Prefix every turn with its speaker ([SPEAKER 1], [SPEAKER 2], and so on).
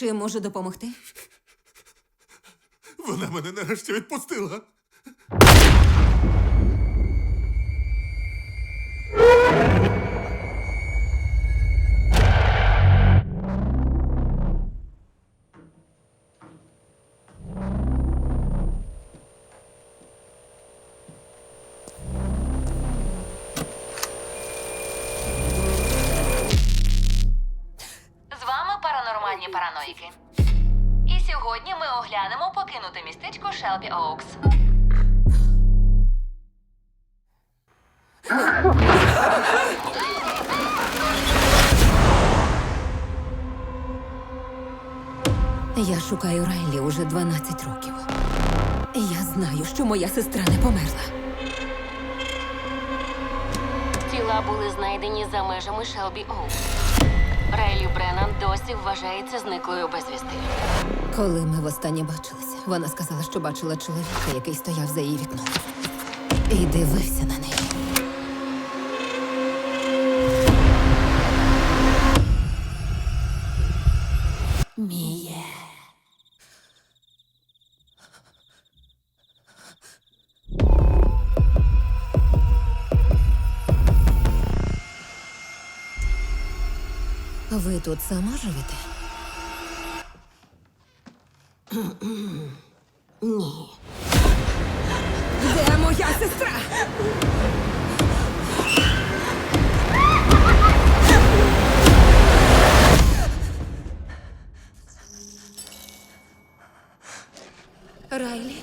[SPEAKER 1] Чи можу допомогти?
[SPEAKER 2] Вона мене нарешті відпустила.
[SPEAKER 3] Паранормальні параноїки. І сьогодні ми оглянемо покинуте містечко Шелбі Оукс.
[SPEAKER 1] Я шукаю Райлі уже 12 років. Я знаю, що моя сестра не померла.
[SPEAKER 3] Тіла були знайдені за межами Шелбі Оукс. Досі вважається зниклою безвісти.
[SPEAKER 1] Коли ми востаннє бачилися, вона сказала, що бачила чоловіка, який стояв за її вікном. І дивився на неї. Міє. Ви тут сама живете? Ні. Де моя сестра? Райлі?